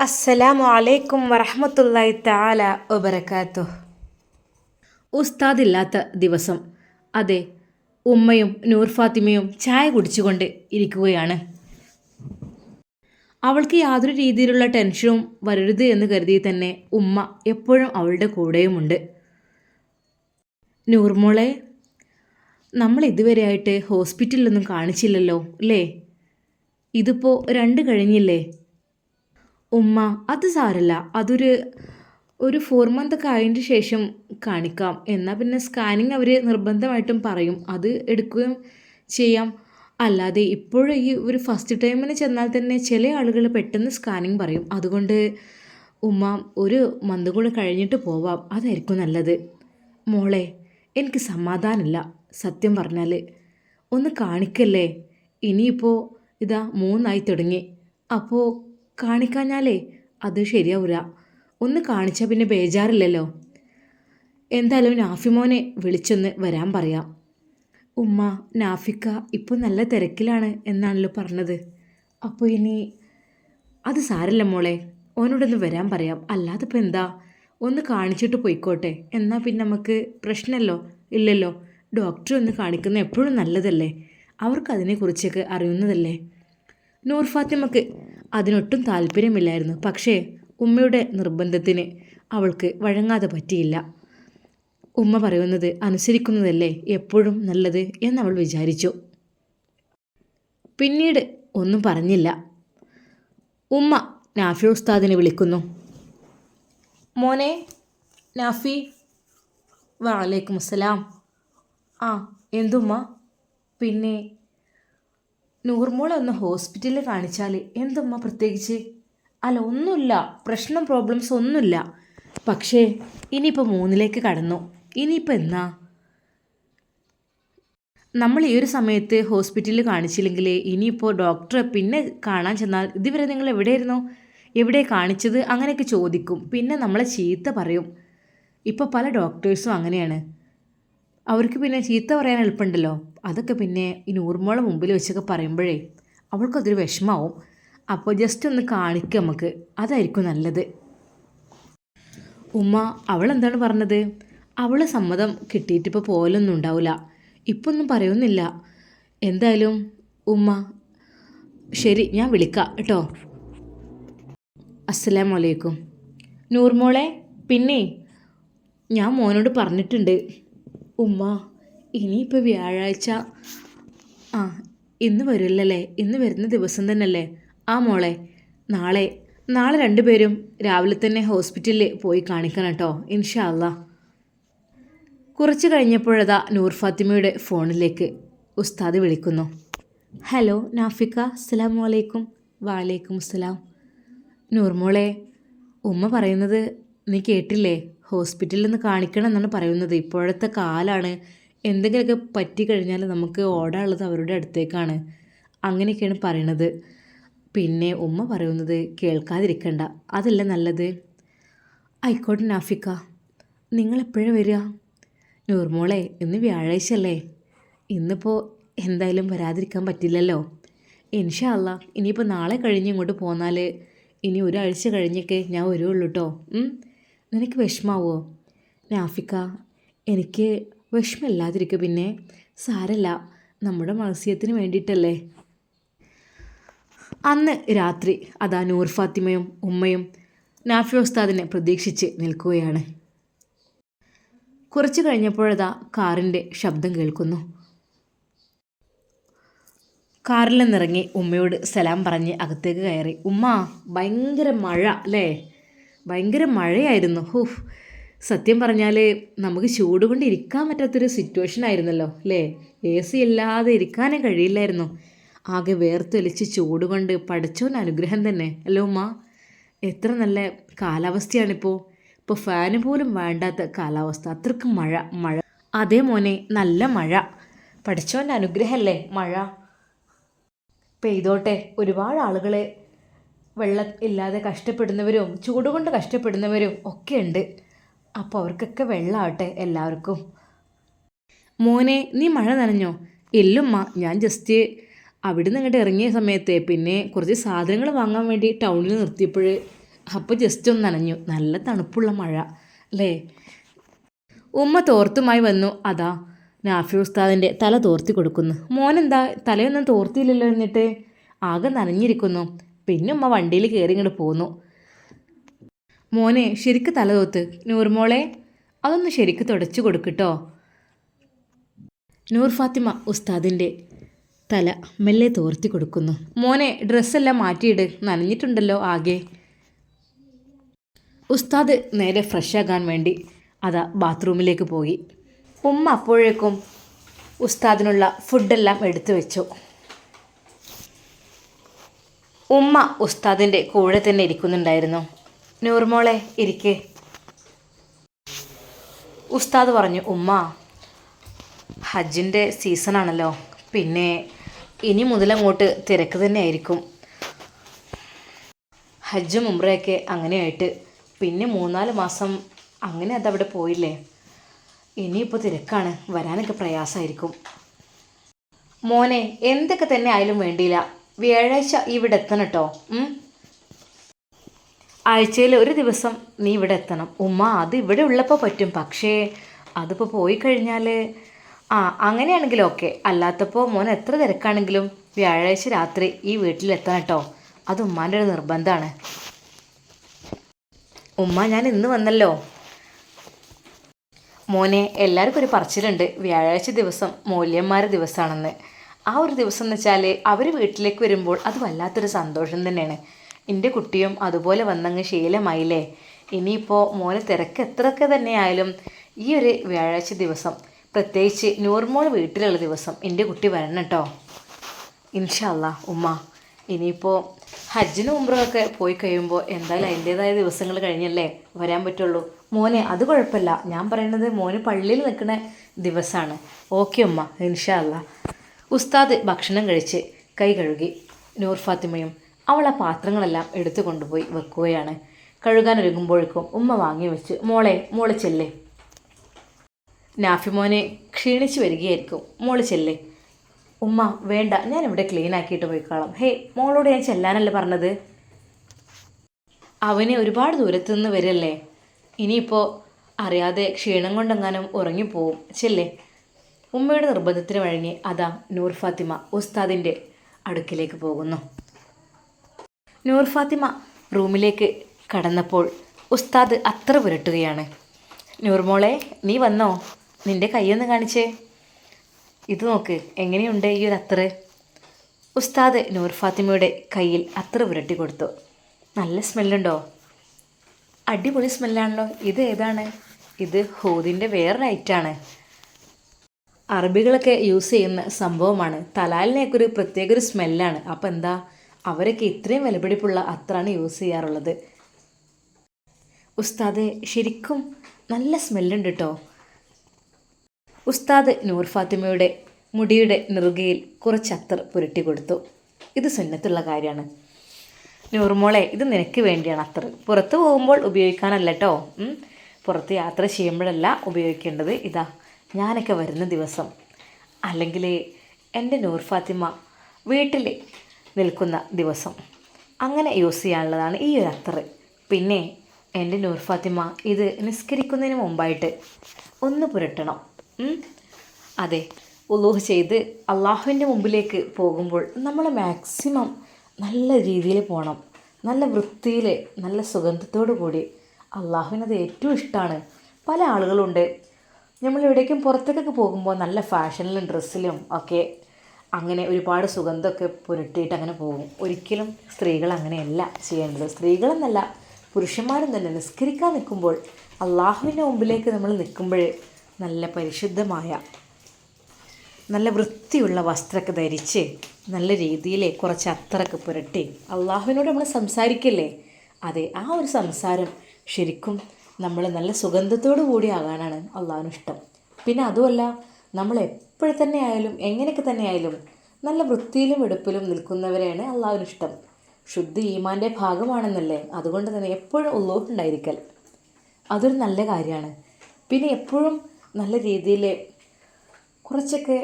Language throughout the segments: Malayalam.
അസ്സലാമു അലൈക്കും വറഹമത്തല്ലായി താല ഒബരക്കാത്തു ഉസ്താദില്ലാത്ത ദിവസം. അതെ ഉമ്മയും നൂർ ഫാത്തിമയും ചായ കുടിച്ചുകൊണ്ട് ഇരിക്കുകയാണ്. അവൾക്ക് യാതൊരു രീതിയിലുള്ള ടെൻഷനും വരരുത് എന്ന് കരുതി തന്നെ ഉമ്മ എപ്പോഴും അവളുടെ കൂടെയുമുണ്ട്. നൂർമോളെ നമ്മൾ ഇതുവരെയായിട്ട് ഹോസ്പിറ്റലിലൊന്നും കാണിച്ചില്ലല്ലോ അല്ലേ? ഇതിപ്പോൾ രണ്ട് കഴിഞ്ഞില്ലേ? ഉമ്മ അത് സാരല്ല. അതൊരു ഒരു ഫോർ മന്ത് ഒക്കെ ആയതിന്റെ ശേഷം കാണിക്കാം. എന്നാൽ പിന്നെ സ്കാനിങ് അവർ നിർബന്ധമായിട്ടും പറയും. അത് എടുക്കുകയും ചെയ്യാം. അല്ലാതെ ഇപ്പോഴും ഈ ഒരു ഫസ്റ്റ് ടൈമിന് ചെന്നാൽ തന്നെ ചില ആളുകൾ പെട്ടെന്ന് സ്കാനിങ് പറയും. അതുകൊണ്ട് ഉമ്മ ഒരു മന്ത് കൂടെ കഴിഞ്ഞിട്ട് പോവാം. അതായിരിക്കും നല്ലത്. മോളെ എനിക്ക് സമാധാനമില്ല. സത്യം പറഞ്ഞാൽ ഒന്ന് കാണിക്കല്ലേ? ഇനിയിപ്പോൾ ഇതാ മൂന്നായി തുടങ്ങി. അപ്പോൾ കാണിക്കാഞ്ഞാലേ അത് ശരിയാവില്ല ഒന്ന് കാണിച്ചാൽ പിന്നെ ബേജാറില്ലല്ലോ. എന്തായാലും നാഫിമോനെ വിളിച്ചൊന്ന് വരാൻ പറയാം. ഉമ്മ നാഫിക്ക ഇപ്പോൾ നല്ല തിരക്കിലാണ് എന്നാണല്ലോ പറഞ്ഞത്. അപ്പോൾ ഇനി അത് സാരല്ല മോളെ. ഓനോടൊന്ന് വരാൻ പറയാം. അല്ലാതെ ഇപ്പോൾ എന്താ? ഒന്ന് കാണിച്ചിട്ട് പോയിക്കോട്ടെ. എന്നാൽ പിന്നെ നമുക്ക് പ്രശ്നമല്ലോ ഇല്ലല്ലോ? ഡോക്ടറെ ഒന്ന് കാണിക്കുന്നത് എപ്പോഴും നല്ലതല്ലേ? അവർക്ക് അതിനെക്കുറിച്ചൊക്കെ അറിയുന്നതല്ലേ? നൂർ ഫാത്തിമക്ക് അതിനൊട്ടും താല്പര്യമില്ലായിരുന്നു. പക്ഷേ ഉമ്മയുടെ നിർബന്ധത്തിന് അവൾക്ക് വഴങ്ങാതെ പറ്റിയില്ല. ഉമ്മ പറയുന്നത് അനുസരിക്കുന്നതല്ലേ എപ്പോഴും നല്ലത് എന്നവൾ വിചാരിച്ചു. പിന്നീട് ഒന്നും പറഞ്ഞില്ല. ഉമ്മ നാഫി ഉസ്താദിനെ വിളിക്കുന്നു. മോനെ നാഫി വാലേക്കും അസ്സലാം ആ എന്തുമ്മ? പിന്നെ നൂർമോളെ ഒന്ന് ഹോസ്പിറ്റലിൽ കാണിച്ചാൽ എന്തുമ്മ പ്രത്യേകിച്ച്? അല്ല ഒന്നുമില്ല. പ്രശ്നം പ്രോബ്ലംസ് ഒന്നുമില്ല. പക്ഷേ ഇനിയിപ്പോൾ മൂന്നിലേക്ക് കടന്നു. ഇനിയിപ്പോൾ എന്നാ? നമ്മൾ ഈ ഒരു സമയത്ത് ഹോസ്പിറ്റലിൽ കാണിച്ചില്ലെങ്കിൽ ഇനിയിപ്പോൾ ഡോക്ടറെ പിന്നെ കാണാൻ ചെന്നാൽ ഇതുവരെ നിങ്ങൾ എവിടെയായിരുന്നു? എവിടെ കാണിച്ചത്? അങ്ങനെയൊക്കെ ചോദിക്കും. പിന്നെ നമ്മളെ ചീത്ത പറയും. ഇപ്പോൾ പല ഡോക്ടേഴ്സും അങ്ങനെയാണ്. അവർക്ക് പിന്നെ ചീത്ത പറയാൻ എളുപ്പമുണ്ടല്ലോ. അതൊക്കെ പിന്നെ ഈ നൂറുമോളെ മുമ്പിൽ വെച്ചൊക്കെ പറയുമ്പോഴേ അവൾക്കതൊരു വിഷമാവും. അപ്പോൾ ജസ്റ്റ് ഒന്ന് കാണിക്കുക നമുക്ക്. അതായിരിക്കും നല്ലത്. ഉമ്മ അവൾ എന്താണ് പറഞ്ഞത്? അവൾ സമ്മതം കിട്ടിയിട്ടിപ്പോൾ പോലൊന്നും ഉണ്ടാവില്ല ഇപ്പം ഒന്നും പറയുന്നില്ല. എന്തായാലും ഉമ്മ ശരി ഞാൻ വിളിക്കാം കേട്ടോ. അസ്സലാം വലൈക്കും നൂർമോളെ പിന്നെ ഞാൻ മോനോട് പറഞ്ഞിട്ടുണ്ട്. ഉമ്മ ഇനിയിപ്പോൾ വ്യാഴാഴ്ച ആ ഇന്ന് വരില്ലല്ലേ? ഇന്ന് വരുന്ന ദിവസം തന്നെയല്ലേ? ആ മോളെ നാളെ നാളെ രണ്ടുപേരും രാവിലെ തന്നെ ഹോസ്പിറ്റലിൽ പോയി കാണിക്കണം കേട്ടോ ഇൻഷാല്ല കുറച്ച് കഴിഞ്ഞപ്പോഴതാ നൂർ ഫാത്തിമയുടെ ഫോണിലേക്ക് ഉസ്താദ് വിളിക്കുന്നു. ഹലോ നാഫിക്ക അസ്സലാമു അലൈക്കും. വാലേക്കും അസ്സലാം. നൂർമോളെ ഉമ്മ പറയുന്നത് നീ കേട്ടില്ലേ? ഹോസ്പിറ്റലിൽ നിന്ന് കാണിക്കണം എന്നാണ് പറയുന്നത്. ഇപ്പോഴത്തെ കാലാണ് എന്തെങ്കിലുമൊക്കെ പറ്റിക്കഴിഞ്ഞാൽ നമുക്ക് ഓടാനുള്ളത് അവരുടെ അടുത്തേക്കാണ്. അങ്ങനെയൊക്കെയാണ് പറയണത്. പിന്നെ ഉമ്മ പറയുന്നത് കേൾക്കാതിരിക്കണ്ട. അതല്ല നല്ലത്? ആയിക്കോട്ടെ നാഫിക്ക. നിങ്ങൾ എപ്പോഴാണ് വരിക? നൂർമോളെ ഇന്ന് വ്യാഴാഴ്ച അല്ലേ ഇന്നിപ്പോൾ എന്തായാലും വരാതിരിക്കാൻ പറ്റില്ലല്ലോ. ഇൻഷാ അല്ല ഇനിയിപ്പോൾ നാളെ കഴിഞ്ഞ് ഇങ്ങോട്ട് പോന്നാൽ ഇനി ഒരാഴ്ച കഴിഞ്ഞൊക്കെ ഞാൻ വരുള്ളൂ കേട്ടോ നിനക്ക് വിഷമാവോ? നാഫിക്ക എനിക്ക് വിഷമമില്ലാതിരിക്കുക പിന്നെ. സാരല്ല നമ്മുടെ മത്സ്യത്തിന് വേണ്ടിയിട്ടല്ലേ? അന്ന് രാത്രി അതാ നൂർ ഫാത്തിമയും ഉമ്മയും നാഫി ഉസ്താദിനെ പ്രതീക്ഷിച്ച് നിൽക്കുകയാണ്. കുറച്ച് കഴിഞ്ഞപ്പോഴതാ കാറിന്റെ ശബ്ദം കേൾക്കുന്നു. കാറിൽ നിന്നിറങ്ങി ഉമ്മയോട് സലാം പറഞ്ഞ് അകത്തേക്ക് കയറി. ഉമ്മ ഭയങ്കര മഴ അല്ലേ? ഭയങ്കര മഴയായിരുന്നു. ഹൂഫ് സത്യം പറഞ്ഞാൽ നമുക്ക് ചൂട് കൊണ്ട് ഇരിക്കാൻ പറ്റാത്തൊരു സിറ്റുവേഷൻ ആയിരുന്നല്ലോ അല്ലേ? എ സി ഇല്ലാതെ ഇരിക്കാനേ കഴിയില്ലായിരുന്നു. ആകെ വേർത്തൊലിച്ച് ചൂട് കൊണ്ട് പഠിച്ചോൻ അനുഗ്രഹം തന്നെ അല്ലോ ഉമ്മ? എത്ര നല്ല കാലാവസ്ഥയാണിപ്പോൾ ഇപ്പോൾ ഫാന് പോലും വേണ്ടാത്ത കാലാവസ്ഥ. അത്രയ്ക്ക് മഴ മഴ. അതേ മോനെ നല്ല മഴ. പഠിച്ചോന്റെ അനുഗ്രഹമല്ലേ മഴ. പെയ്തോട്ടെ ഒരുപാട് ആളുകളെ വെള്ളം ഇല്ലാതെ കഷ്ടപ്പെടുന്നവരും ചൂടുകൊണ്ട് കഷ്ടപ്പെടുന്നവരും ഒക്കെ ഉണ്ട്. അപ്പോൾ അവർക്കൊക്കെ വെള്ളമാവട്ടെ എല്ലാവർക്കും. മോനെ നീ മഴ നനഞ്ഞോ? എല്ലുമ്മ ഞാൻ ജസ്റ്റ് അവിടെ ഇങ്ങോട്ട് ഇറങ്ങിയ സമയത്ത് പിന്നെ കുറച്ച് സാധനങ്ങൾ വാങ്ങാൻ വേണ്ടി ടൗണിൽ നിർത്തിയപ്പോൾ അപ്പോൾ ജസ്റ്റ് ഒന്ന് നനഞ്ഞു. നല്ല തണുപ്പുള്ള മഴ അല്ലേ? ഉമ്മ തോർത്തുമായി വന്നു. അതാ നാഫി ഉസ്താദിന്റെ തല തോർത്തി കൊടുക്കുന്നു. മോനെന്താ തലയൊന്നും തോർത്തിയില്ലല്ലോ എന്നിട്ട്? ആകെ നനഞ്ഞിരിക്കുന്നു. പിന്നെ ഉമ്മ വണ്ടിയിൽ കയറി ഇങ്ങോട്ട് പോന്നു. മോനെ ശരിക്ക് തലതോത്ത് നൂർമോളെ അതൊന്ന് ശരിക്ക് തുടച്ചു കൊടുക്കട്ടോ നൂർ ഫാത്തിമ ഉസ്താദിന്റെ തല മെല്ലെ തോർത്തി കൊടുക്കുന്നു. മോനെ ഡ്രസ്സെല്ലാം മാറ്റിയിട്. നനഞ്ഞിട്ടുണ്ടല്ലോ ആകെ. ഉസ്താദ് നേരെ ഫ്രഷാകാൻ വേണ്ടി അതാ ബാത്റൂമിലേക്ക് പോയി. ഉമ്മ അപ്പോഴേക്കും ഉസ്താദിനുള്ള ഫുഡെല്ലാം എടുത്തു വെച്ചു. ഉമ്മ ഉസ്താദിന്റെ കൂടെ തന്നെ ഇരിക്കുന്നുണ്ടായിരുന്നു. നൂർമോളെ ഇരിക്കേ. ഉസ്താദ് പറഞ്ഞു ഉമ്മ ഹജ്ജിന്റെ സീസണാണല്ലോ. പിന്നെ ഇനി മുതലങ്ങോട്ട് തിരക്ക് തന്നെ ആയിരിക്കും ഹജ്ജും ഉമ്രയൊക്കെ അങ്ങനെയായിട്ട്. പിന്നെ മൂന്നാൽ മാസം അങ്ങനെ അതവിടെ പോയില്ലേ. ഇനിയിപ്പോൾ തിരക്കാണ്. വരാനൊക്കെ പ്രയാസമായിരിക്കും. മോനെ എന്തൊക്കെ തന്നെ ആയാലും വേണ്ടിയില്ല. വ്യാഴാഴ്ച ഇവിടെ എത്തണം കേട്ടോ. ആഴ്ചയിൽ ഒരു ദിവസം നീ ഇവിടെ എത്തണം. ഉമ്മ അത് ഇവിടെ ഉള്ളപ്പോൾ പറ്റും. പക്ഷേ അതിപ്പോൾ പോയി കഴിഞ്ഞാൽ ആ അങ്ങനെയാണെങ്കിലും ഓക്കെ. അല്ലാത്തപ്പോൾ മോൻ എത്ര തിരക്കാണെങ്കിലും വ്യാഴാഴ്ച രാത്രി ഈ വീട്ടിൽ എത്തണം കേട്ടോ അത് ഉമ്മാന്റെ ഒരു നിർബന്ധമാണ് ഉമ്മ ഞാൻ ഇന്ന് വന്നല്ലോ. മോനെ എല്ലാവർക്കും ഒരു പറച്ചിലുണ്ട്. വ്യാഴാഴ്ച ദിവസം മൂല്യന്മാരുടെ ദിവസമാണെന്ന്. ആ ഒരു ദിവസം എന്ന് വെച്ചാൽ അവർ വീട്ടിലേക്ക് വരുമ്പോൾ അത് വല്ലാത്തൊരു സന്തോഷം തന്നെയാണ്. എന്റെ കുട്ടിയും അതുപോലെ വന്നങ്ങ് ശീലമായില്ലേ? ഇനിയിപ്പോൾ മോന് തിരക്ക് എത്രയൊക്കെ തന്നെയായാലും ഈ ഒരു വ്യാഴാഴ്ച ദിവസം പ്രത്യേകിച്ച് നൂർമോൾ വീട്ടിലുള്ള ദിവസം എന്റെ കുട്ടി വരണം കേട്ടോ ഇൻഷല്ല ഉമ്മ. ഇനിയിപ്പോൾ ഹജ്ജിനും ഉംറയൊക്കെ പോയി കഴിയുമ്പോൾ എന്തായാലും അതിന്റേതായ ദിവസങ്ങൾ കഴിഞ്ഞല്ലേ വരാൻ പറ്റുള്ളൂ. മോനെ അത് കുഴപ്പമില്ല. ഞാൻ പറയുന്നത് മോന് പള്ളിയിൽ നിൽക്കുന്ന ദിവസമാണ് ഓക്കെ ഉമ്മ. ഇൻഷല്ല ഉസ്താദ് ഭക്ഷണം കഴിച്ച് കൈ കഴുകി നൂർ ഫാത്തിമയും അവൾ ആ പാത്രങ്ങളെല്ലാം എടുത്തു കൊണ്ടുപോയി വെക്കുകയാണ്. കഴുകാൻ ഒരുങ്ങുമ്പോഴേക്കും ഉമ്മ വാങ്ങി വെച്ച് മോളെ മോളെ ചെല്ലേ. നാഫിമോനെ ക്ഷീണിച്ച് വരികയായിരിക്കും. മോൾ ചെല്ലേ. ഉമ്മ വേണ്ട ഞാൻ ഇവിടെ ക്ലീൻ ആക്കിയിട്ട് പോയിക്കോളാം. ഹേ മോളോട് ഞാൻ ചെല്ലാനല്ലേ പറഞ്ഞത്? അവനെ ഒരുപാട് ദൂരത്തു നിന്ന് വരല്ലേ. ഇനിയിപ്പോൾ അറിയാതെ ക്ഷീണം കൊണ്ടെങ്ങാനും ഉറങ്ങിപ്പോവും. ചെല്ലേ. ഉമ്മയുടെ നിർബന്ധത്തിന് വഴങ്ങി അതാ നൂർ ഫാത്തിമ ഉസ്താദിന്റെ അടുക്കിലേക്ക് പോകുന്നു. നൂർ ഫാത്തിമ റൂമിലേക്ക് കടന്നപ്പോൾ ഉസ്താദ് അത്ര പുരട്ടുകയാണ്. നൂർമോളെ നീ വന്നോ? നിന്റെ കൈയൊന്ന് കാണിച്ചേ. ഇത് നോക്ക് എങ്ങനെയുണ്ട് ഈ ഒരു അത്ര ഉസ്താദ് നൂർ ഫാത്തിമയുടെ കയ്യിൽ അത്ര പുരട്ടി കൊടുത്തു. നല്ല സ്മെല്ലുണ്ടോ? അടിപൊളി സ്മെല്ലാണല്ലോ. ഇത് ഏതാണ്? ഇത് ഹൂദിന്റെ വേറൊരു ഐറ്റാണ് അറബികളൊക്കെ യൂസ് ചെയ്യുന്ന സംഭവമാണ്. തലാലിനൊക്കെ ഒരു പ്രത്യേക ഒരു സ്മെല്ലാണ്. അപ്പോൾ എന്താ? അവരൊക്കെ ഇത്രയും വിലപിടിപ്പുള്ള അത്രാണ് യൂസ് ചെയ്യാറുള്ളത്. ഉസ്താദെ ശരിക്കും നല്ല സ്മെല്ലുണ്ട് കേട്ടോ ഉസ്താദ് നൂർ ഫാത്തിമയുടെ മുടിയുടെ നെറുകയിൽ കുറച്ച് അത്തർ പുരട്ടി കൊടുത്തു. ഇത് സുന്നത്തുള്ള കാര്യമാണ്. നൂർമോളെ ഇത് നിനക്ക് വേണ്ടിയാണ് അത്തർ. പുറത്ത് പോകുമ്പോൾ ഉപയോഗിക്കാനല്ല കേട്ടോ പുറത്ത് യാത്ര ചെയ്യുമ്പോഴല്ല ഉപയോഗിക്കേണ്ടത്. ഇതാ ഞാനൊക്കെ വരുന്ന ദിവസം. അല്ലെങ്കിൽ എന്റെ നൂർ ഫാത്തിമ വീട്ടിൽ നിൽക്കുന്ന ദിവസം. അങ്ങനെ യൂസ് ചെയ്യാനുള്ളതാണ് ഈ ഒരു അത്തർ പിന്നെ എന്റെ നൂർ ഫാത്തിമ ഇത് നിസ്കരിക്കുന്നതിന് മുമ്പായിട്ട് ഒന്ന് പുരട്ടണം. അതെ ഉള്ളൂഹ് ചെയ്ത് അള്ളാഹുവിന്റെ മുമ്പിലേക്ക് പോകുമ്പോൾ നമ്മൾ മാക്സിമം നല്ല രീതിയിൽ പോകണം നല്ല വൃത്തിയിൽ നല്ല സുഗന്ധത്തോടു കൂടി. അത് ഏറ്റവും ഇഷ്ടമാണ്. പല ആളുകളുണ്ട്. നമ്മൾ എവിടേക്കും പുറത്തേക്കൊക്കെ പോകുമ്പോൾ നല്ല ഫാഷനിലും ഡ്രസ്സിലും ഒക്കെ അങ്ങനെ ഒരുപാട് സുഗന്ധമൊക്കെ പുരട്ടിയിട്ട് അങ്ങനെ പോകും. ഒരിക്കലും സ്ത്രീകൾ അങ്ങനെയല്ല ചെയ്യേണ്ടത്. സ്ത്രീകളെന്നല്ല പുരുഷന്മാരും തന്നെ നിസ്കരിക്കാൻ നിൽക്കുമ്പോൾ അള്ളാഹുവിന്റെ മുമ്പിലേക്ക് നമ്മൾ നിൽക്കുമ്പോൾ നല്ല പരിശുദ്ധമായ നല്ല വൃത്തിയുള്ള വസ്ത്രമൊക്കെ ധരിച്ച് നല്ല രീതിയിൽ കുറച്ച് അത്തറൊക്കെ പുരട്ടി അള്ളാഹുവിനോട് നമ്മൾ സംസാരിക്കില്ലേ? അതെ ആ ഒരു സംസാരം ശരിക്കും നമ്മൾ നല്ല സുഗന്ധത്തോടു കൂടി ആകാനാണ് അള്ളാഹുവിന് ഇഷ്ടം. പിന്നെ അതുമല്ല നമ്മൾ എപ്പോഴും തന്നെ ആയാലും എങ്ങനെയൊക്കെ തന്നെ ആയാലും നല്ല വൃത്തിയിലും വെടുപ്പിലും നിൽക്കുന്നവരെയാണ് അള്ളാഹുവിന് ഇഷ്ടം. ശുദ്ധ ഈമാന്റെ ഭാഗമാണെന്നല്ലേ? അതുകൊണ്ട് തന്നെ എപ്പോഴും ഉള്ളൂഹ് ഉണ്ടായിരിക്കൽ അതൊരു നല്ല കാര്യമാണ്. പിന്നെ എപ്പോഴും നല്ല രീതിയിൽ കുറച്ചൊക്കെ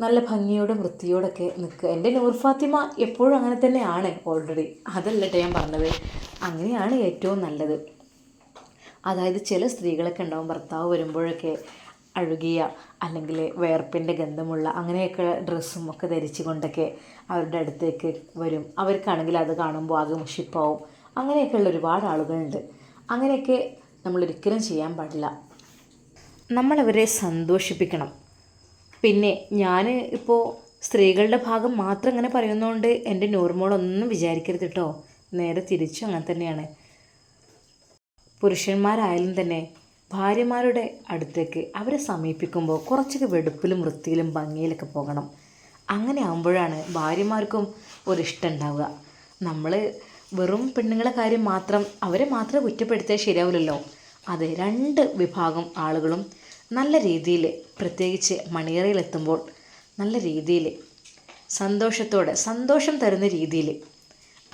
നല്ല ഭംഗിയോടും വൃത്തിയോടൊക്കെ നിൽക്കുക. എന്റെ നൂർ ഫാത്തിമ എപ്പോഴും അങ്ങനെ തന്നെയാണ് ഓൾറെഡി അതല്ലട്ടെ ഞാൻ പറഞ്ഞത്. അങ്ങനെയാണ് ഏറ്റവും നല്ലത്. അതായത് ചില സ്ത്രീകളൊക്കെ ഉണ്ടാവും ഭർത്താവ് വരുമ്പോഴൊക്കെ അഴുകിയ അല്ലെങ്കിൽ വേർപ്പിന്റെ ഗന്ധമുള്ള അങ്ങനെയൊക്കെ ഡ്രസ്സും ഒക്കെ ധരിച്ചു കൊണ്ടൊക്കെ അവരുടെ അടുത്തേക്ക് വരും. അവർക്കാണെങ്കിൽ അത് കാണുമ്പോൾ ആകെ മുഷിപ്പാവും. അങ്ങനെയൊക്കെയുള്ള ഒരുപാട് ആളുകളുണ്ട്. അങ്ങനെയൊക്കെ നമ്മൾ ഒരിക്കലും ചെയ്യാൻ പാടില്ല. നമ്മളവരെ സന്തോഷിപ്പിക്കണം. പിന്നെ ഞാൻ ഇപ്പോൾ സ്ത്രീകളുടെ ഭാഗം മാത്രം ഇങ്ങനെ പറയുന്നതുകൊണ്ട് എന്റെ നോർമോളൊന്നും വിചാരിക്കരുത് കേട്ടോ നേരെ തിരിച്ചു അങ്ങനെ തന്നെയാണ്. പുരുഷന്മാരായാലും തന്നെ ഭാര്യമാരുടെ അടുത്തേക്ക് അവരെ സമീപിക്കുമ്പോൾ കുറച്ചൊക്കെ വെടുപ്പിലും വൃത്തിയിലും ഭംഗിയിലൊക്കെ പോകണം. അങ്ങനെ ആകുമ്പോഴാണ് ഭാര്യമാർക്കും ഒരിഷ്ടം ഉണ്ടാവുക. നമ്മൾ വെറും പെണ്ണുങ്ങളെ കാര്യം മാത്രം അവരെ മാത്രം കുറ്റപ്പെടുത്തിയാൽ ശരിയാവില്ലല്ലോ. അതെ രണ്ട് വിഭാഗം ആളുകളും നല്ല രീതിയിൽ പ്രത്യേകിച്ച് മണിയറയിലെത്തുമ്പോൾ നല്ല രീതിയിൽ സന്തോഷത്തോടെ സന്തോഷം തരുന്ന രീതിയിൽ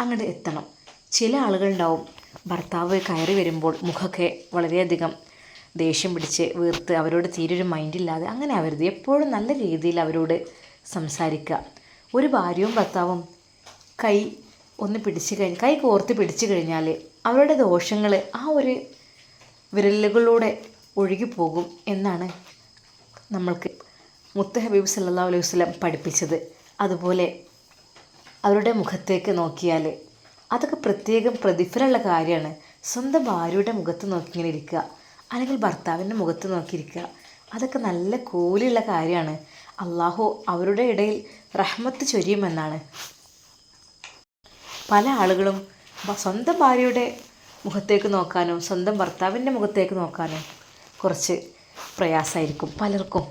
അങ്ങോട്ട് എത്തണം. ചില ആളുകളുണ്ടാവും ഭർത്താവ് കയറി വരുമ്പോൾ മുഖമൊക്കെ വളരെയധികം ദേഷ്യം പിടിച്ച് വീർത്ത് അവരോട് തീരെ ഒരു മൈൻഡില്ലാതെ അങ്ങനെ ആവരുത്. എപ്പോഴും നല്ല രീതിയിൽ അവരോട് സംസാരിക്കുക. ഒരു ഭാര്യയും ഭർത്താവും കൈ ഒന്ന് പിടിച്ചു കഴിഞ്ഞ് കൈ കോർത്ത് പിടിച്ചു കഴിഞ്ഞാൽ അവരുടെ ദോഷങ്ങൾ ആ ഒരു വിരലുകളിലൂടെ ഒഴുകിപ്പോകും എന്നാണ് നമ്മൾക്ക് മുത്ത ഹബീബ് സല്ലാ അലൈഹി വസ്ലം പഠിപ്പിച്ചത്. അതുപോലെ അവരുടെ മുഖത്തേക്ക് നോക്കിയാൽ അതൊക്കെ പ്രത്യേകം പ്രതിഫലമുള്ള കാര്യമാണ്. സ്വന്തം ഭാര്യയുടെ മുഖത്ത് നോക്കി ഇങ്ങനെ ഇരിക്കുക. അല്ലെങ്കിൽ ഭർത്താവിന്റെ മുഖത്ത് നോക്കിയിരിക്കുക. അതൊക്കെ നല്ല കൂലിയുള്ള കാര്യമാണ്. അള്ളാഹു അവരുടെ ഇടയിൽ റഹ്മത്ത് ചൊരിയുമെന്നാണ്. പല ആളുകളും സ്വന്തം ഭാര്യയുടെ മുഖത്തേക്ക് നോക്കാനും സ്വന്തം ഭർത്താവിന്റെ മുഖത്തേക്ക് നോക്കാനും കുറച്ച് പ്രയാസമായിരിക്കും പലർക്കും.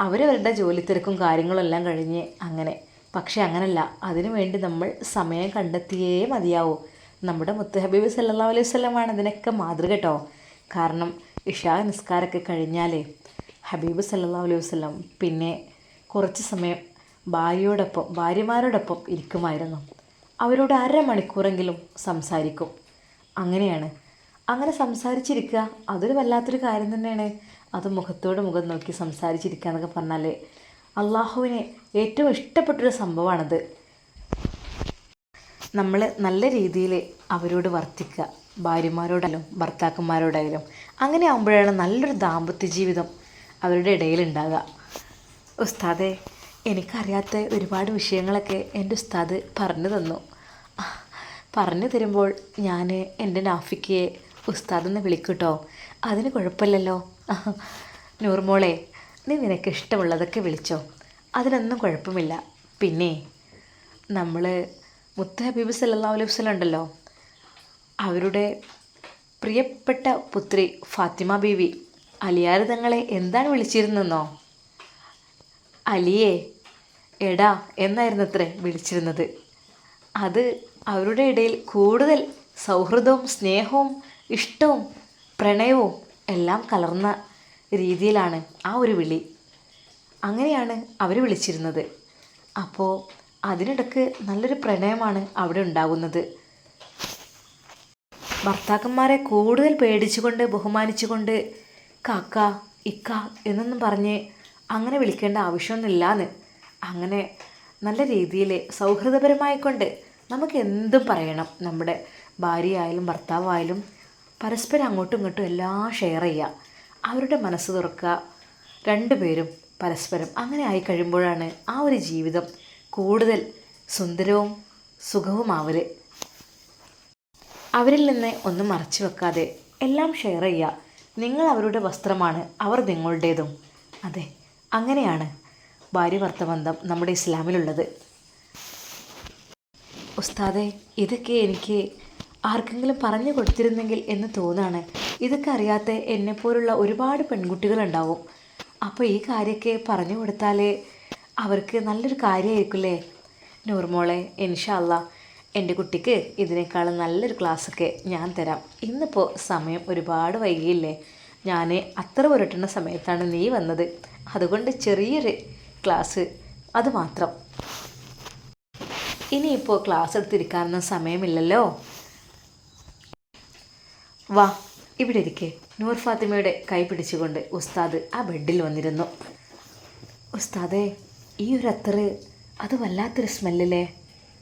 അവരവരുടെ ജോലി തിരക്കും കാര്യങ്ങളും എല്ലാം കഴിഞ്ഞ് അങ്ങനെ. പക്ഷേ അങ്ങനല്ല. അതിനു വേണ്ടി നമ്മൾ സമയം കണ്ടെത്തിയേ മതിയാവൂ. നമ്മുടെ മുത്തഹബീബ് സല്ലാ അലൈഹി സ്വലമാണ് ഇതിനൊക്കെ മാതൃക കേട്ടോ. കാരണം ഇഷാ നിസ്കാരമൊക്കെ കഴിഞ്ഞാലേ ഹബീബ് സല്ലാ അലൈഹി വസ്ലം പിന്നെ കുറച്ച് സമയം ഭാര്യയോടൊപ്പം ഭാര്യമാരോടൊപ്പം ഇരിക്കുമായിരുന്നു. അവരോട് അരമണിക്കൂറെങ്കിലും സംസാരിക്കും. അങ്ങനെയാണ്. അങ്ങനെ സംസാരിച്ചിരിക്കുക അതൊരു വല്ലാത്തൊരു കാര്യം തന്നെയാണ്. അത് മുഖത്തോട് മുഖം നോക്കി സംസാരിച്ചിരിക്കുക എന്നൊക്കെ പറഞ്ഞാൽ അള്ളാഹുവിന് ഏറ്റവും ഇഷ്ടപ്പെട്ടൊരു സംഭവമാണത്. നമ്മൾ നല്ല രീതിയിൽ അവരോട് വർത്തിക്കുക. ഭാര്യമാരോടായാലും ഭർത്താക്കന്മാരോടായാലും അങ്ങനെ ആകുമ്പോഴാണ് നല്ലൊരു ദാമ്പത്യ ജീവിതം അവരുടെ ഇടയിലുണ്ടാകുക ഉസ്താദെ എനിക്കറിയാത്ത ഒരുപാട് വിഷയങ്ങളൊക്കെ എന്റെ ഉസ്താദ് പറഞ്ഞു തന്നു. പറഞ്ഞു തരുമ്പോൾ ഞാൻ എന്റെ നാഫിക്കയെ ഉസ്താദെന്ന് വിളിക്കൂട്ടോ. അതിന് കുഴപ്പമില്ലല്ലോ. നൂർമോളെ നീ നിനക്ക് ഇഷ്ടമുള്ളതൊക്കെ വിളിച്ചോ. അതിനൊന്നും കുഴപ്പമില്ല. പിന്നെ നമ്മൾ മുത്ത ഹബീബ് സല്ലാ അലൈഹി വസ്ലം ഉണ്ടല്ലോ. അവരുടെ പ്രിയപ്പെട്ട പുത്രി ഫാത്തിമ ബീവി അലിയാർ തങ്ങളെ എന്താണ് വിളിച്ചിരുന്നെന്നോ അലിയെ എടാ എന്നായിരുന്നു അത്രേ വിളിച്ചിരുന്നത്. അത് അവരുടെ ഇടയിൽ കൂടുതൽ സൗഹൃദവും സ്നേഹവും ഇഷ്ടവും പ്രണയവും എല്ലാം കലർന്ന രീതിയിലാണ് ആ ഒരു വിളി. അങ്ങനെയാണ് അവർ വിളിച്ചിരുന്നത്. അപ്പോൾ അതിനിടക്ക് നല്ലൊരു പ്രണയമാണ് അവിടെ ഉണ്ടാകുന്നത്. ഭർത്താക്കന്മാരെ കൂടുതൽ പേടിച്ചുകൊണ്ട് ബഹുമാനിച്ചുകൊണ്ട് കാക്ക ഇക്ക എന്നൊന്നും പറഞ്ഞ് അങ്ങനെ വിളിക്കേണ്ട ആവശ്യമൊന്നുമില്ലാന്ന്. അങ്ങനെ നല്ല രീതിയിൽ സൗഹൃദപരമായിക്കൊണ്ട് നമുക്ക് എന്തും പറയണം. നമ്മുടെ ഭാര്യയായാലും ഭർത്താവായാലും പരസ്പരം അങ്ങോട്ടും ഇങ്ങോട്ടും എല്ലാം ഷെയർ ചെയ്യുക. അവരുടെ മനസ്സ് തുറക്കുക. രണ്ടുപേരും പരസ്പരം അങ്ങനെ ആയി കഴിയുമ്പോഴാണ് ആ ഒരു ജീവിതം കൂടുതൽ സുന്ദരവും സുഖവുമാവൽ. അവരിൽ നിന്ന് ഒന്നും മറച്ചു വെക്കാതെ എല്ലാം ഷെയർ ചെയ്യുക. നിങ്ങൾ അവരുടെ വസ്ത്രമാണ് അവർ നിങ്ങളുടേതും. അതെ അങ്ങനെയാണ് ഭാര്യ ഭർത്തബന്ധം നമ്മുടെ ഇസ്ലാമിലുള്ളത്. ഉസ്താദെ ഇതൊക്കെ എനിക്ക് ആർക്കെങ്കിലും പറഞ്ഞു കൊടുത്തിരുന്നെങ്കിൽ എന്ന് തോന്നാണ്. ഇതൊക്കെ അറിയാത്ത എന്നെപ്പോലുള്ള ഒരുപാട് പെൺകുട്ടികളുണ്ടാവും. അപ്പോൾ ഈ കാര്യമൊക്കെ പറഞ്ഞു കൊടുത്താലേ അവർക്ക് നല്ലൊരു കാര്യമായിരിക്കില്ലേ നൂർമോളെ ഇൻഷാല്ല എന്റെ കുട്ടിക്ക് ഇതിനേക്കാളും നല്ലൊരു ക്ലാസ്സൊക്കെ ഞാൻ തരാം. ഇന്നിപ്പോൾ സമയം ഒരുപാട് വൈകിയില്ലേ? ഞാൻ അത്ര പുരട്ടുന്ന സമയത്താണ് നീ വന്നത്. അതുകൊണ്ട് ചെറിയൊരു ക്ലാസ് അത് മാത്രം. ഇനിയിപ്പോൾ ക്ലാസ് എടുത്തിരിക്കാനൊന്നും സമയമില്ലല്ലോ? വാ ഇവിടെ ഇരിക്കെ. നൂർ ഫാത്തിമയുടെ കൈ പിടിച്ചുകൊണ്ട് ഉസ്താദ് ആ ബെഡിൽ വന്നിരുന്നു. ഉസ്താദേ ഈ ഒരു അത്തറ് അത് വല്ലാത്തൊരു സ്മെല്ലല്ലേ?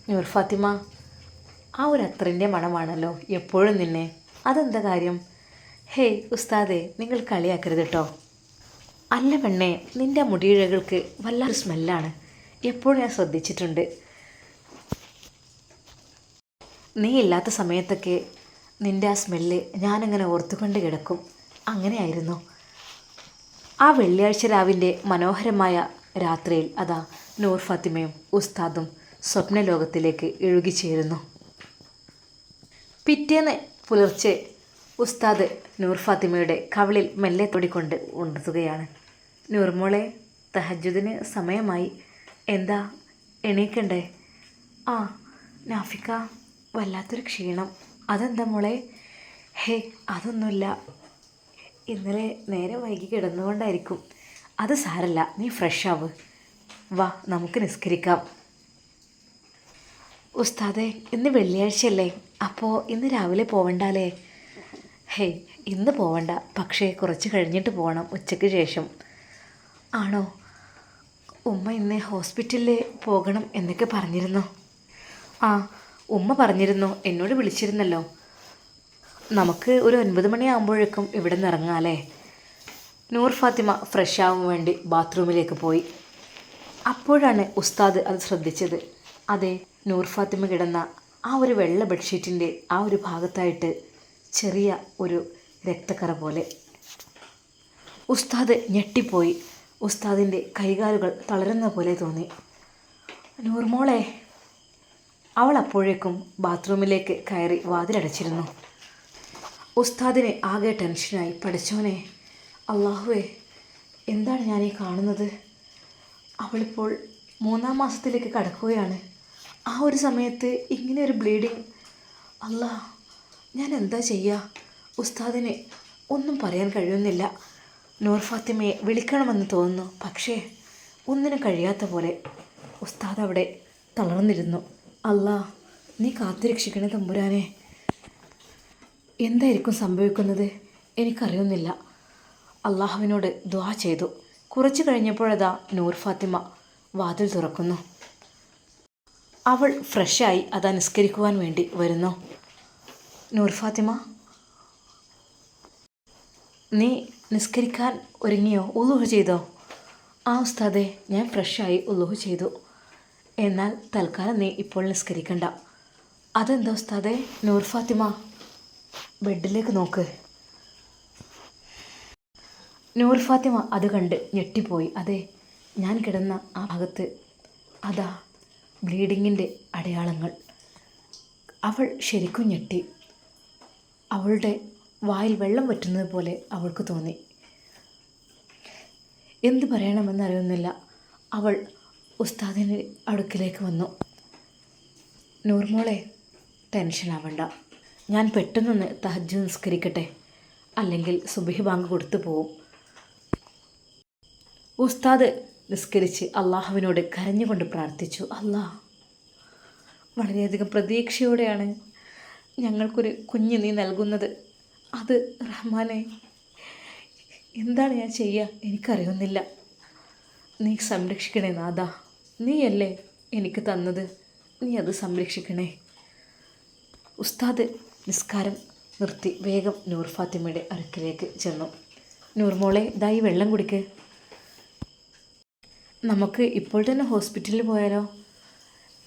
നൂർ ഫാത്തിമ ആ ഒരു അത്രന്റെ മണമാണല്ലോ എപ്പോഴും നിന്നെ. അതെന്താ കാര്യം? ഹേയ് ഉസ്താദെ നിങ്ങൾ കളിയാക്കരുത് കേട്ടോ അല്ല പെണ്ണേ നിന്റെ മുടിയിഴകൾക്ക് വല്ലാത്ത സ്മെല്ലാണ്. എപ്പോഴും ഞാൻ ശ്രദ്ധിച്ചിട്ടുണ്ട്. നീ ഇല്ലാത്ത സമയത്തൊക്കെ നിന്റെ ആ സ്മെല്ല് ഞാനങ്ങനെ ഓർത്തുകൊണ്ട് കിടക്കും. അങ്ങനെയായിരുന്നു. ആ വെള്ളിയാഴ്ച രാവിന്റെ മനോഹരമായ രാത്രിയിൽ അതാ നൂർ ഫാത്തിമയും ഉസ്താദും സ്വപ്നലോകത്തിലേക്ക് ഇഴുകിച്ചേരുന്നു പിറ്റേന്ന് പുലർച്ചെ ഉസ്താദ് നൂർ ഫാത്തിമയുടെ കവിളിൽ മെല്ലെ തൊടിക്കൊണ്ട് ഉണർത്തുകയാണ്. നൂർമോളെ തഹജുദിന് സമയമായി. എന്താ എണീക്കണ്ടേ? ആ നാഫിക്ക വല്ലാത്തൊരു ക്ഷീണം. അതെന്താ മോളെ? ഹേ അതൊന്നുമില്ല. ഇന്നലെ നേരെ വൈകി കിടന്നുകൊണ്ടായിരിക്കും. അത് സാരല്ല നീ ഫ്രഷ് ആവ്. വാ നമുക്ക് നിസ്കരിക്കാം. ഉസ്താദെ ഇന്ന് വെള്ളിയാഴ്ചയല്ലേ? അപ്പോൾ ഇന്ന് രാവിലെ പോവണ്ടാലേ? ഹേയ് ഇന്ന് പോവണ്ട. പക്ഷേ കുറച്ച് കഴിഞ്ഞിട്ട് പോകണം ഉച്ചയ്ക്ക് ശേഷം. ആണോ? ഉമ്മ ഇന്ന് ഹോസ്പിറ്റലിൽ പോകണം എന്നൊക്കെ പറഞ്ഞിരുന്നു. ആ ഉമ്മ പറഞ്ഞിരുന്നു. എന്നോട് വിളിച്ചിരുന്നല്ലോ. നമുക്ക് ഒരു ഒൻപത് മണിയാകുമ്പോഴേക്കും ഇവിടെ നിന്ന് ഇറങ്ങാമല്ലേ നൂർ ഫാത്തിമ ഫ്രഷ് ആവാൻ വേണ്ടി ബാത്റൂമിലേക്ക് പോയി. അപ്പോഴാണ് ഉസ്താദ് അത് ശ്രദ്ധിച്ചത്. അതെ നൂർ ഫാത്തിമ കിടന്ന ആ ഒരു വെള്ള ബെഡ്ഷീറ്റിന്റെ ആ ഒരു ഭാഗത്തായിട്ട് ചെറിയ ഒരു രക്തക്കറ പോലെ. ഉസ്താദ് ഞെട്ടിപ്പോയി. ഉസ്താദിന്റെ കൈകാലുകൾ തളരുന്ന പോലെ തോന്നി. നൂർമോളെ അവൾ അപ്പോഴേക്കും ബാത്റൂമിലേക്ക് കയറി വാതിലടച്ചിരുന്നു. ഉസ്താദിന് ആകെ ടെൻഷനായി. പഠിച്ചോനെ അള്ളാഹുവേ എന്താണ് ഞാൻ ഈ കാണുന്നത്? അവളിപ്പോൾ മൂന്നാം മാസത്തിലേക്ക് കടക്കുകയാണ്. ആ ഒരു സമയത്ത് ഇങ്ങനെ ഒരു ബ്ലീഡിങ് അല്ല ഞാൻ എന്താ ചെയ്യുക ഉസ്താദിന് ഒന്നും പറയാൻ കഴിയുന്നില്ല. നൂർ ഫാത്തിമയെ വിളിക്കണമെന്ന് തോന്നുന്നു. പക്ഷേ ഒന്നിനും കഴിയാത്ത പോലെ ഉസ്താദ് അവിടെ തളർന്നിരുന്നു. അല്ല നീ കാത്തുരക്ഷിക്കണേ തമ്പുരാനെ എന്തായിരിക്കും സംഭവിക്കുന്നത്? എനിക്കറിയുന്നില്ല. അള്ളാഹുവിനോട് ദ്വാ ചെയ്തു. കുറച്ച് കഴിഞ്ഞപ്പോഴതാ നൂർ ഫാത്തിമ വാതിൽ തുറക്കുന്നു. അവൾ ഫ്രഷായി അത് അനുസ്കരിക്കുവാൻ വേണ്ടി വരുന്നു. നൂർ ഫാത്തിമ നീ നിസ്കരിക്കാൻ ഒരുങ്ങിയോ? ഉള്ളുഹ് ചെയ്തോ? ആ ഉസ്താദെ ഞാൻ ഫ്രഷായി ഉള്ളുഹ് ചെയ്തു. എന്നാൽ തൽക്കാലം നീ ഇപ്പോൾ നിസ്കരിക്കണ്ട. അതെന്താ ഉസ്താദെ? നൂർ ഫാത്തിമ ബെഡിലേക്ക് നോക്ക്. നൂർ ഫാത്തിമ അത് കണ്ട് ഞെട്ടിപ്പോയി. അതെ ഞാൻ കിടന്ന ആ ഭാഗത്ത് അതാ ബ്ലീഡിങ്ങിന്റെ അടയാളങ്ങൾ. അവൾ ശരിക്കും ഞെട്ടി. അവളുടെ വായിൽ വെള്ളം പറ്റുന്നത് പോലെ അവൾക്ക് തോന്നി. എന്ത് പറയണമെന്നറിയുന്നില്ല. അവൾ ഉസ്താദിന്റെ അടുക്കിലേക്ക് വന്നു. നൂർമോളെ ടെൻഷൻ ആവണ്ട. ഞാൻ പെട്ടെന്നൊന്ന് തഹജ് നിസ്കരിക്കട്ടെ. അല്ലെങ്കിൽ സുബഹി ബാങ്ക് കൊടുത്തു പോവും. ഉസ്താദ് നിസ്കരിച്ച് അള്ളാഹുവിനോട് കരഞ്ഞുകൊണ്ട് പ്രാർത്ഥിച്ചു അല്ലാ വളരെയധികം പ്രതീക്ഷയോടെയാണ് ഞങ്ങൾക്കൊരു കുഞ്ഞ് നീ നൽകുന്നത്. അത് റഹ്മാനെ എന്താണ് ഞാൻ ചെയ്യുക എനിക്കറിയുന്നില്ല. നീ സംരക്ഷിക്കണേ നാഥ. നീയല്ലേ എനിക്ക് തന്നത്? നീ അത് സംരക്ഷിക്കണേ. ഉസ്താദ് നിസ്കാരം നിർത്തി. വേഗം നൂർ ഫാത്തിമയുടെ അടുക്കിലേക്ക് ചെന്നു. നൂർമോളെ ഇതായി വെള്ളം കുടിക്ക്. നമുക്ക് ഇപ്പോൾ തന്നെ ഹോസ്പിറ്റലിൽ പോയാലോ?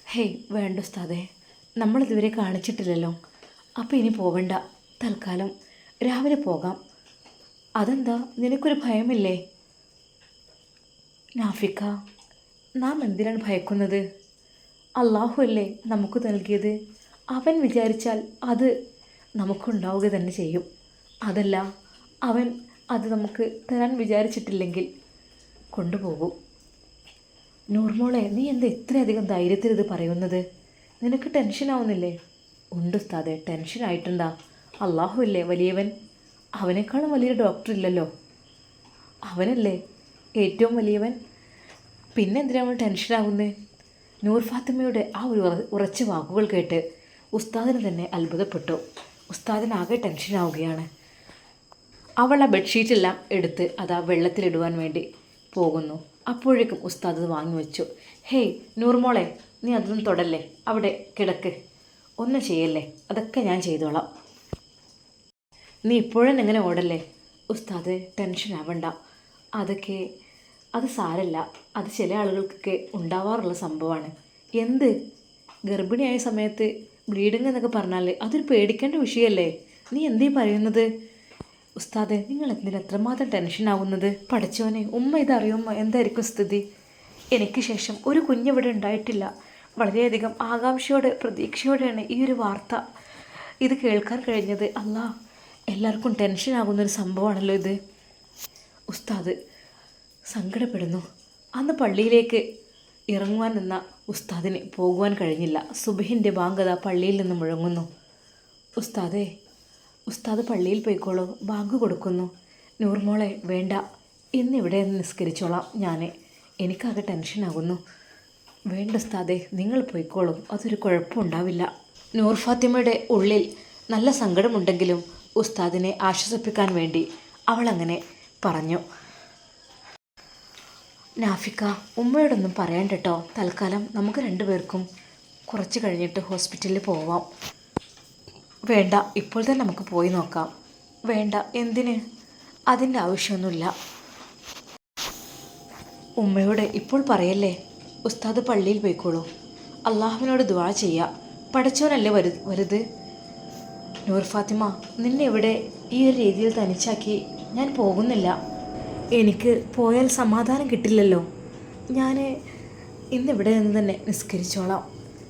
ഹേയ് വേണ്ട ഉസ്താദേ. നമ്മളിതുവരെ കാണിച്ചിട്ടില്ലല്ലോ. അപ്പോൾ ഇനി പോവണ്ട. തൽക്കാലം രാവിലെ പോകാം. അതെന്താ? നിനക്കൊരു ഭയമില്ലേ? നാഫിക്ക നാം എന്തിനാണ് ഭയക്കുന്നത്? അള്ളാഹു അല്ലേ നമുക്ക് നൽകിയത്? അവൻ വിചാരിച്ചാൽ അത് നമുക്കുണ്ടാവുക തന്നെ ചെയ്യും. അതല്ല അവൻ അത് നമുക്ക് തരാൻ വിചാരിച്ചിട്ടില്ലെങ്കിൽ കൊണ്ടുപോകും. നൂർമോളെ നീ എന്താ ഇത്രയധികം ധൈര്യത്തിൽ ഇത് പറയുന്നത്? നിനക്ക് ടെൻഷൻ ആവുന്നില്ലേ? ഉണ്ട് ഉസ്താദെ ടെൻഷൻ ആയിട്ടുണ്ടാ. അള്ളാഹു അല്ലേ വലിയവൻ? അവനേക്കാളും വലിയൊരു ഡോക്ടർ ഇല്ലല്ലോ. അവനല്ലേ ഏറ്റവും വലിയവൻ? പിന്നെ എന്തിനാ നമ്മൾ ടെൻഷനാകുന്നത് നൂർ ഫാത്തിമയുടെ ആ ഒരു ഉറച്ച വാക്കുകൾ കേട്ട് ഉസ്താദിന് തന്നെ അത്ഭുതപ്പെട്ടു. ഉസ്താദിനാകെ ടെൻഷനാവുകയാണ് അവൾ ആ ബെഡ്ഷീറ്റെല്ലാം എടുത്ത് അതാ വെള്ളത്തിലിടുവാൻ വേണ്ടി പോകുന്നു. അപ്പോഴേക്കും ഉസ്താദ് അത് വാങ്ങി വെച്ചു. ഹേയ് നൂർമോളെ നീ അതൊന്നും തൊടല്ലേ? അവിടെ കിടക്ക്. ഒന്നും ചെയ്യല്ലേ? അതൊക്കെ ഞാൻ ചെയ്തോളാം. നീ ഇപ്പോഴും എങ്ങനെ ഓടല്ലേ? ഉസ്താദ് ടെൻഷൻ ആവണ്ട. അതൊക്കെ അത് സാരല്ല. അത് ചില ആളുകൾക്കൊക്കെ ഉണ്ടാവാറുള്ള സംഭവമാണ്. എന്ത്? ഗർഭിണിയായ സമയത്ത് ബ്ലീഡിങ് എന്നൊക്കെ പറഞ്ഞാൽ അതൊരു പേടിക്കേണ്ട വിഷയമല്ലേ നീ എന്തേ പറയുന്നത്? ഉസ്താദെ നിങ്ങൾ എന്തിനാ എത്രമാത്രം ടെൻഷൻ ആവുന്നത്? പഠിച്ചോനെ ഉമ്മ ഇതറിയുമ്മ എന്തായിരിക്കും സ്ഥിതി? എനിക്ക് ശേഷം ഒരു കുഞ്ഞിവിടെ ഉണ്ടായിട്ടില്ല. വളരെയധികം ആകാംക്ഷയോടെ പ്രതീക്ഷയോടെയാണ് ഈ ഒരു വാർത്ത ഇത് കേൾക്കാൻ കഴിഞ്ഞത്. അല്ലാ എല്ലാവർക്കും ടെൻഷൻ ആകുന്നൊരു സംഭവമാണല്ലോ ഇത്. ഉസ്താദ് സങ്കടപ്പെടുന്നു. അന്ന് പള്ളിയിലേക്ക് ഇറങ്ങുവാൻ നിന്ന ഉസ്താദിന് പോകുവാൻ കഴിഞ്ഞില്ല. സുബഹിന്റെ ബാങ്കത പള്ളിയിൽ നിന്ന് മുഴങ്ങുന്നു. ഉസ്താദേ ഉസ്താദ് പള്ളിയിൽ പോയിക്കോളൂ ബാങ്ക് കൊടുക്കുന്നു. നൂർമോളെ വേണ്ട. ഇന്നിവിടെ നിസ്കരിച്ചോളാം ഞാൻ എനിക്കാകെ ടെൻഷനാകുന്നു വേണ്ട ഉസ്താദേ നിങ്ങൾ പോയിക്കോളും. അതൊരു കുഴപ്പമുണ്ടാവില്ല നൂർ ഫാത്തിമയുടെ ഉള്ളിൽ നല്ല സങ്കടമുണ്ടെങ്കിലും ഉസ്താദിനെ ആശ്വസിപ്പിക്കാൻ വേണ്ടി അവളങ്ങനെ പറഞ്ഞു. നാഫിക്ക ഉമ്മയോടൊന്നും പറയാൻ കേട്ടോ തൽക്കാലം നമുക്ക് രണ്ടുപേർക്കും കുറച്ച് കഴിഞ്ഞിട്ട് ഹോസ്പിറ്റലിൽ പോവാം. വേണ്ട ഇപ്പോൾ തന്നെ നമുക്ക് പോയി നോക്കാം. വേണ്ട എന്തിന്? അതിന്റെ ആവശ്യമൊന്നുമില്ല. ഉമ്മയോട് ഇപ്പോൾ പറയല്ലേ ഉസ്താദ് പള്ളിയിൽ പോയിക്കോളൂ. അള്ളാഹുവിനോട് ദുവാ ചെയ്യുക പഠിച്ചവനല്ലേ വരു വരുത് നൂർ ഫാത്തിമ നിന്നെ ഇവിടെ ഈ ഒരു രീതിയിൽ തനിച്ചാക്കി ഞാൻ പോകുന്നില്ല. എനിക്ക് പോയാൽ സമാധാനം കിട്ടില്ലല്ലോ. ഞാൻ ഇന്നിവിടെ നിന്ന് തന്നെ നിസ്കരിച്ചോളാം.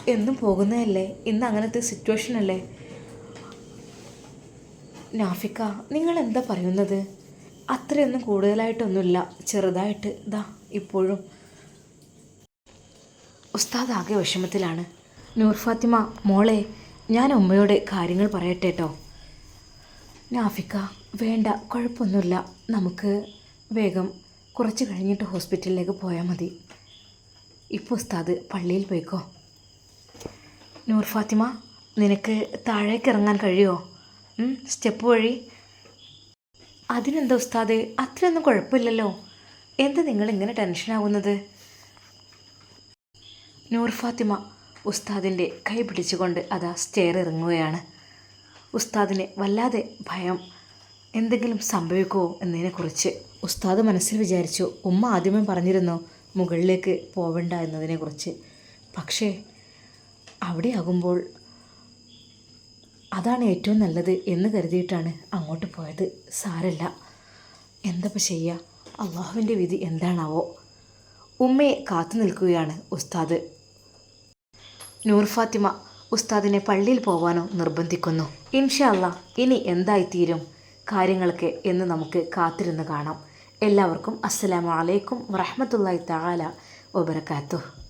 എന്നും പോകുന്നതല്ലേ? ഇന്ന് അങ്ങനത്തെ സിറ്റുവേഷൻ അല്ലേ? നാഫിക്ക നിങ്ങൾ എന്താ പറയുന്നത്? അത്രയൊന്നും കൂടുതലായിട്ടൊന്നുമില്ല. ചെറുതായിട്ട് ഇതാ ഇപ്പോഴും. ഉസ്താദ് ആകെ വിഷമത്തിലാണ്. നൂർ ഫാത്തിമ മോളെ ഞാൻ ഉമ്മയോട് കാര്യങ്ങൾ പറയട്ടെ കേട്ടോ നാഫിക്ക വേണ്ട കുഴപ്പമൊന്നുമില്ല. നമുക്ക് വേഗം കുറച്ച് കഴിഞ്ഞിട്ട് ഹോസ്പിറ്റലിലേക്ക് പോയാൽ മതി. ഇപ്പോൾ ഉസ്താദ് പള്ളിയിൽ പോയിക്കോ. നൂർ ഫാത്തിമ നിനക്ക് താഴേക്ക് ഇറങ്ങാൻ കഴിയുമോ സ്റ്റെപ്പ് വഴി. അതിനെന്താ ഉസ്താദ്? അത്രയൊന്നും കുഴപ്പമില്ലല്ലോ. എന്താ നിങ്ങൾ ഇങ്ങനെ ടെൻഷനാകുന്നത് നൂർ ഫാത്തിമ ഉസ്താദിന്റെ കൈ പിടിച്ചുകൊണ്ട് അതാ സ്റ്റെയർ ഇറങ്ങുകയാണ്. ഉസ്താദിന് വല്ലാതെ ഭയം. എന്തെങ്കിലും സംഭവിക്കുമോ എന്നതിനെക്കുറിച്ച് ഉസ്താദ് മനസ്സിൽ വിചാരിച്ചു ഉമ്മ ആദ്യമേ പറഞ്ഞിരുന്നു മുകളിലേക്ക് പോവണ്ട എന്നതിനെക്കുറിച്ച്. പക്ഷേ അവിടെയാകുമ്പോൾ അതാണ് ഏറ്റവും നല്ലത് എന്ന് കരുതിയിട്ടാണ് അങ്ങോട്ട് പോയത്. സാരല്ല. എന്തപ്പോൾ ചെയ്യുക അള്ളാഹുവിന്റെ വിധി എന്താണാവോ? ഉമ്മയെ കാത്തു നിൽക്കുകയാണ് ഉസ്താദ്. നൂർ ഫാത്തിമ ഉസ്താദിനെ പള്ളിയിൽ പോകാനോ നിർബന്ധിക്കുന്നു. ഇൻഷല്ല ഇനി എന്തായിത്തീരും? കാര്യങ്ങളൊക്കെ എന്ന് നമുക്ക് കാത്തിരുന്ന് കാണാം. എല്ലാവർക്കും അസ്സലാമലൈക്കും അലൈക്കും താല വബറകാതുഹു.